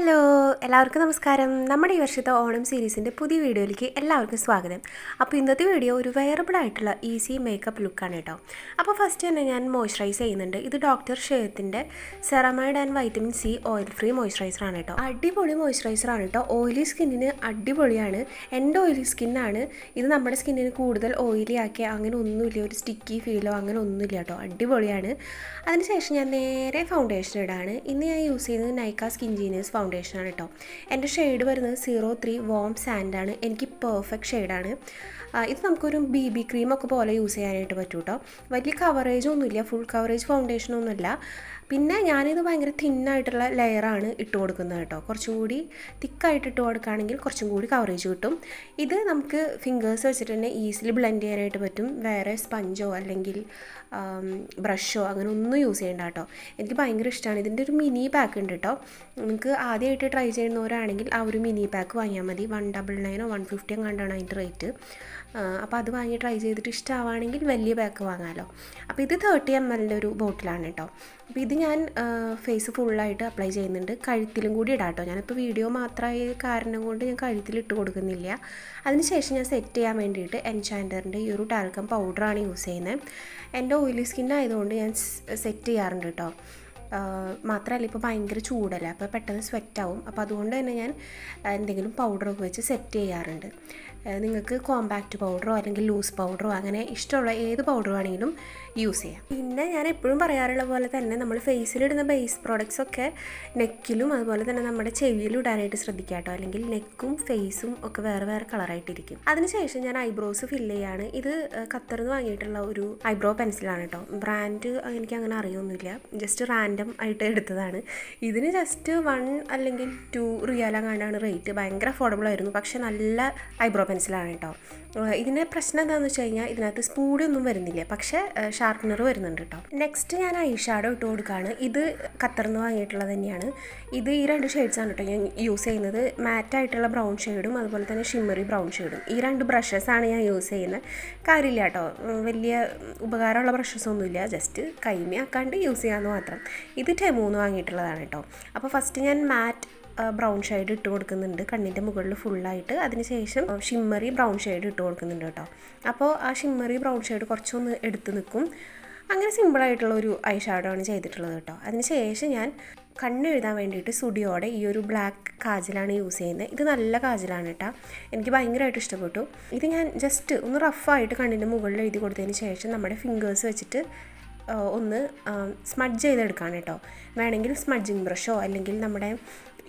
regalo. എല്ലാവർക്കും നമസ്കാരം. നമ്മുടെ ഈ വർഷത്തെ ഓണം സീരീസിന്റെ പുതിയ വീഡിയോയിലേക്ക് എല്ലാവർക്കും സ്വാഗതം. അപ്പോൾ ഇന്നത്തെ വീഡിയോ ഒരു വെയറബിൾ ആയിട്ടുള്ള ഈസി മേക്കപ്പ് ലുക്കാണ് കേട്ടോ. അപ്പോൾ ഫസ്റ്റ് തന്നെ ഞാൻ മോയ്സ്ചറൈസ് ചെയ്യുന്നുണ്ട്. ഇത് doctor ഷേത്തിന്റെ ceramide and vitamin C oil free moisturiser ആണ് കേട്ടോ. അടിപൊളി മോയ്സ്ചറൈസർ ആണ് കേട്ടോ. ഓയിലി സ്കിന്നിന് അടിപൊളിയാണ്. എന്റെ ഓയിലി സ്കിന്നാണ് ഇത് നമ്മുടെ സ്കിന്നിന് കൂടുതൽ ഓയിലി ആക്കിയ അങ്ങനെ ഒന്നുമില്ല. ഒരു സ്റ്റിക്കി ഫീലോ അങ്ങനെ ഒന്നുമില്ല കേട്ടോ. അടിപൊളിയാണ്. അതിനുശേഷം ഞാൻ നേരെ ഫൗണ്ടേഷൻ ഇടാണ്. ഇന്ന് ഞാൻ യൂസ് ചെയ്യുന്നത് നൈക്ക സ്കിൻ ജീനിയസ് ഫൗണ്ടേഷനാണ് കേട്ടോ. എന്റെ ഷെയ്ഡ് വരുന്നത് സീറോ ത്രീ വോം സാൻഡാണ് എനിക്ക് പെർഫെക്റ്റ് ഷെയ്ഡാണ് ഇത് നമുക്കൊരു ബി ബി ക്രീമൊക്കെ പോലെ യൂസ് ചെയ്യാനായിട്ട് പറ്റും കേട്ടോ വലിയ കവറേജൊന്നുമില്ല ഫുൾ കവറേജ് ഫൗണ്ടേഷനൊന്നുമില്ല പിന്നെ ഞാനിത് ഭയങ്കര തിന്നായിട്ടുള്ള ലെയറാണ് ഇട്ട് കൊടുക്കുന്നത് കേട്ടോ കുറച്ചും കൂടി തിക്കായിട്ട് ഇട്ട് കൊടുക്കുകയാണെങ്കിൽ കുറച്ചും കൂടി കവറേജ് കിട്ടും. ഇത് നമുക്ക് ഫിംഗേഴ്സ് വെച്ചിട്ട് തന്നെ ഈസിലി ബ്ലെൻഡ് ചെയ്യാനായിട്ട് പറ്റും. വേറെ സ്പഞ്ചോ അല്ലെങ്കിൽ ബ്രഷോ അങ്ങനെ ഒന്നും യൂസ് ചെയ്യേണ്ട കേട്ടോ എനിക്ക് ഭയങ്കര ഇഷ്ടമാണ് ഇതിന്റെ ഒരു മിനി പാക്ക് ഉണ്ട് കേട്ടോ നിങ്ങൾക്ക് ആദ്യമായിട്ട് ട്രൈ ചെയ്യുന്നവരാണെങ്കിൽ ആ ഒരു മിനി പാക്ക് വാങ്ങിയാൽ മതി. വൺ ഡബിൾ നയനോ വൺ ഫിഫ്റ്റി കണ്ടാണ് അതിന്റെ റേറ്റ്. അപ്പോൾ അത് വാങ്ങി ട്രൈ ചെയ്തിട്ട് ഇഷ്ടമാവാണെങ്കിൽ വലിയ പാക്ക് വാങ്ങാമല്ലോ അപ്പോൾ ഇത് തേർട്ടി എം എല്ലിന്റെ ഒരു ബോട്ടിലാണ് കേട്ടോ. അപ്പോൾ ഇത് ഞാൻ ഫേസ് ഫുള്ളായിട്ട് അപ്ലൈ ചെയ്യുന്നുണ്ട്. കഴുത്തിലും കൂടി ഇടാം കേട്ടോ. ഞാനിപ്പോൾ വീഡിയോ മാത്രമായ കാരണം കൊണ്ട് ഞാൻ കഴുത്തിൽ ഇട്ട് കൊടുക്കുന്നില്ല. അതിനുശേഷം ഞാൻ സെറ്റ് ചെയ്യാൻ വേണ്ടിയിട്ട് എൻചാൻഡറിന്റെ ഈ ഒരു ടാൽക്കം പൗഡറാണ് യൂസ് ചെയ്യുന്നത്. എന്റെ ഓയിലി സ്കിൻ ആയതുകൊണ്ട് ഞാൻ സെറ്റ് ചെയ്യാറുണ്ട് കേട്ടോ. മാത്രമല്ല ഇപ്പോൾ ഭയങ്കര ചൂടല്ല? അപ്പോൾ പെട്ടെന്ന് സ്വെറ്റാവും അപ്പോൾ അതുകൊണ്ട് തന്നെ ഞാൻ എന്തെങ്കിലും പൗഡറൊക്കെ വെച്ച് സെറ്റ് ചെയ്യാറുണ്ട്. നിങ്ങൾക്ക് കോമ്പാക്റ്റ് പൗഡറോ അല്ലെങ്കിൽ ലൂസ് പൗഡറോ അങ്ങനെ ഇഷ്ടമുള്ള ഏത് പൗഡർ വേണമെങ്കിലും യൂസ് ചെയ്യാം. പിന്നെ ഞാൻ എപ്പോഴും പറയാറുള്ള പോലെ തന്നെ നമ്മൾ ഫേസിലിടുന്ന ബേസ് പ്രോഡക്റ്റ്സ് ഒക്കെ നെക്കിലും അതുപോലെ തന്നെ നമ്മുടെ ചെവിയിലും ഇടാനായിട്ട് ശ്രദ്ധിക്കുക കേട്ടോ. അല്ലെങ്കിൽ നെക്കും ഫേസും ഒക്കെ വേറെ വേറെ കളറായിട്ടിരിക്കും അതിനുശേഷം ഞാൻ ഐബ്രോസ് ഫില്ല് ചെയ്യാണ്. ഇത് ഖത്തറിന്ന് വാങ്ങിയിട്ടുള്ള ഒരു ഐബ്രോ പെൻസിലാണ് കേട്ടോ. ബ്രാൻഡ് എനിക്ക് അങ്ങനെ അറിയൊന്നുമില്ല. ജസ്റ്റ് റാൻഡം ആയിട്ട് എടുത്തതാണ്. ഇതിന് ജസ്റ്റ് വൺ അല്ലെങ്കിൽ ടു റിയാലങ്ങാണ്ടാണ് റേറ്റ് ഭയങ്കര അഫോർഡബിൾ ആയിരുന്നു. പക്ഷെ നല്ല ഐബ്രോ പെൻസിലാണ് കേട്ടോ ഇതിന്റെ പ്രശ്നം എന്താണെന്ന് വെച്ച് കഴിഞ്ഞാൽ ഇതിനകത്ത് സ്പൂഡൊന്നും വരുന്നില്ല. പക്ഷേ ഷാർപ്പനർ വരുന്നുണ്ട് കേട്ടോ നെക്സ്റ്റ് ഞാൻ ഐ ഷാഡോ ഇട്ട് കൊടുക്കുകയാണ് ഇത് കത്തർന്ന് വാങ്ങിയിട്ടുള്ളത് തന്നെയാണ്. ഇത് ഈ രണ്ട് ഷെയ്ഡ്സാണ് കേട്ടോ ഞാൻ യൂസ് ചെയ്യുന്നത്. മാറ്റായിട്ടുള്ള ബ്രൗൺ ഷെയ്ഡും അതുപോലെ തന്നെ ഷിമ്മറി ബ്രൗൺ ഷെയ്ഡും ഈ രണ്ട് ബ്രഷസാണ് ഞാൻ യൂസ് ചെയ്യുന്നത്. കാര്യമില്ല കേട്ടോ വലിയ ഉപകാരമുള്ള ബ്രഷസ് ഒന്നുമില്ല. ജസ്റ്റ് കൈമയാക്കാണ്ട് യൂസ് ചെയ്യാമെന്ന് മാത്രം. ഇത് ടെമൂന്ന് വാങ്ങിയിട്ടുള്ളതാണ് കേട്ടോ അപ്പോൾ ഫസ്റ്റ് ഞാൻ മാറ്റ് ബ്രൗൺ ഷെയ്ഡ് ഇട്ട് കൊടുക്കുന്നുണ്ട്. കണ്ണിന്റെ മുകളിൽ ഫുള്ളായിട്ട് അതിനുശേഷം ഷിമ്മറി ബ്രൗൺ ഷെയ്ഡ് ഇട്ട് കൊടുക്കുന്നുണ്ട് കേട്ടോ. അപ്പോൾ ആ ഷിമ്മറി ബ്രൗൺ ഷെയ്ഡ് കുറച്ചൊന്ന് എടുത്ത് നിൽക്കും. അങ്ങനെ സിമ്പിളായിട്ടുള്ള ഒരു ഐ ഷാഡോ ആണ് ചെയ്തിട്ടുള്ളത് കേട്ടോ. അതിനുശേഷം ഞാൻ കണ്ണ് എഴുതാൻ വേണ്ടിയിട്ട് സുഡിയോടെ ഈ ഒരു ബ്ലാക്ക് കാജലാണ് യൂസ് ചെയ്യുന്നത്. ഇത് നല്ല കാജലാണ് കേട്ടോ. എനിക്ക് ഭയങ്കരമായിട്ട് ഇഷ്ടപ്പെട്ടു. ഇത് ഞാൻ ജസ്റ്റ് ഒന്ന് റഫായിട്ട് കണ്ണിന്റെ മുകളിൽ എഴുതി കൊടുത്തതിന് ശേഷം നമ്മുടെ ഫിംഗേഴ്സ് വെച്ചിട്ട് ഒന്ന് സ്മഡ്ജ് ചെയ്തെടുക്കാണ് കേട്ടോ. വേണമെങ്കിൽ സ്മഡ്ജിങ് ബ്രഷോ അല്ലെങ്കിൽ നമ്മുടെ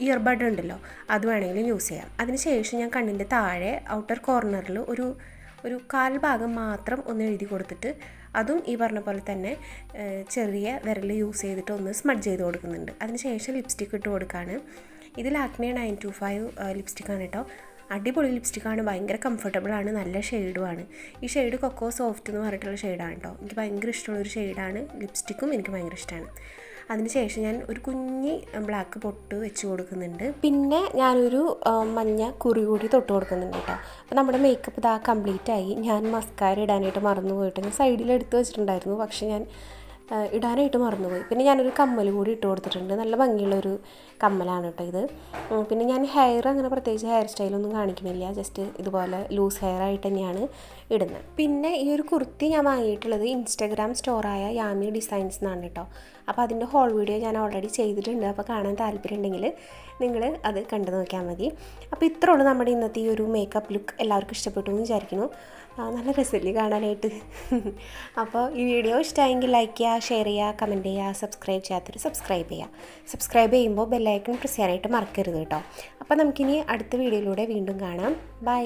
ഇയർബഡ് ഉണ്ടല്ലോ അത് വേണമെങ്കിലും യൂസ് ചെയ്യാം. അതിനുശേഷം ഞാൻ കണ്ണിന്റെ താഴെ ഔട്ടർ കോർണറിൽ ഒരു ഒരു കാൽ ഭാഗം മാത്രം ഒന്ന് എഴുതി കൊടുത്തിട്ട് അതും ഈ പറഞ്ഞ പോലെ തന്നെ ചെറിയ വിരൽ യൂസ് ചെയ്തിട്ട് ഒന്ന് സ്മഡ് ചെയ്ത് കൊടുക്കുന്നുണ്ട്. അതിനുശേഷം ലിപ്സ്റ്റിക്ക് ഇട്ട് കൊടുക്കുകയാണ് ഇതിൽ ആക്മിയ നയൻ ടു ഫൈവ് ലിപ്സ്റ്റിക്കാണ് കേട്ടോ. അടിപൊളി ലിപ്സ്റ്റിക്കാണ് ഭയങ്കര കംഫർട്ടബിൾ ആണ് നല്ല ഷെയ്ഡുമാണ് ഈ ഷെയ്ഡ് കൊക്കോ സോഫ്റ്റ് എന്ന് പറഞ്ഞിട്ടുള്ള ഷെയ്ഡാണ് കേട്ടോ. എനിക്ക് ഭയങ്കര ഇഷ്ടമുള്ളൊരു ഷെയ്ഡാണ് ലിപ്സ്റ്റിക്കും എനിക്ക് ഭയങ്കര ഇഷ്ടമാണ്. അതിനുശേഷം ഞാൻ ഒരു കുഞ്ഞി ബ്ലാക്ക് പൊട്ട് വെച്ച് കൊടുക്കുന്നുണ്ട്. പിന്നെ ഞാനൊരു മഞ്ഞ കുറി കൂടി തൊട്ട് കൊടുക്കുന്നുണ്ട് കേട്ടോ. അപ്പോൾ നമ്മുടെ മേക്കപ്പ് ഇതാ കംപ്ലീറ്റ് ആയി. ഞാൻ മസ്കാര ഇടാനായിട്ട് മറന്നു പോയിട്ട് ഞാൻ സൈഡിൽ എടുത്ത് വെച്ചിട്ടുണ്ടായിരുന്നു. പക്ഷേ ഞാൻ ഇടാനായിട്ട് മറന്നുപോയി പിന്നെ ഞാനൊരു കമ്മൽ കൂടി ഇട്ട് കൊടുത്തിട്ടുണ്ട്. നല്ല ഭംഗിയുള്ളൊരു കമ്മലാണ് കേട്ടോ ഇത്. പിന്നെ ഞാൻ ഹെയർ അങ്ങനെ പ്രത്യേകിച്ച് ഹെയർ സ്റ്റൈലൊന്നും കാണിക്കുന്നില്ല. ജസ്റ്റ് ഇതുപോലെ ലൂസ് ഹെയർ ആയിട്ട് തന്നെയാണ് ഇടുന്നത്. പിന്നെ ഈ ഒരു കുർത്തി ഞാൻ വാങ്ങിയിട്ടുള്ളത് ഇൻസ്റ്റാഗ്രാം സ്റ്റോറായ യാമി ഡിസൈൻസ് എന്നാണ് കേട്ടോ. അപ്പോൾ അതിന്റെ ഹോൾ വീഡിയോ ഞാൻ ഓൾറെഡി ചെയ്തിട്ടുണ്ട്. അപ്പോൾ കാണാൻ താല്പര്യമുണ്ടെങ്കിൽ നിങ്ങൾ അത് കണ്ടു നോക്കിയാൽ മതി. അപ്പോൾ ഇത്രേ ഉള്ളൂ നമ്മുടെ ഇന്നത്തെ ഈ ഒരു മേക്കപ്പ് ലുക്ക് എല്ലാവർക്കും ഇഷ്ടപ്പെട്ടു എന്ന് വിചാരിക്കുന്നു. നല്ല രസമില്ലേ കാണാനായിട്ട്. അപ്പോൾ ഈ വീഡിയോ ഇഷ്ടമായെങ്കിൽ ലൈക്ക് ചെയ്യുക ഷെയർ ചെയ്യുക കമന്റ് ചെയ്യുക സബ്സ്ക്രൈബ് ചെയ്യാത്തൊരു സബ്സ്ക്രൈബ് ചെയ്യുക. സബ്സ്ക്രൈബ് ചെയ്യുമ്പോൾ ബെല്ലൈക്കൺ പ്രസ് ചെയ്യാനായിട്ട് മറക്കരുത് കേട്ടോ. അപ്പോൾ നമുക്കിനി അടുത്ത വീഡിയോയിലൂടെ വീണ്ടും കാണാം. ബൈ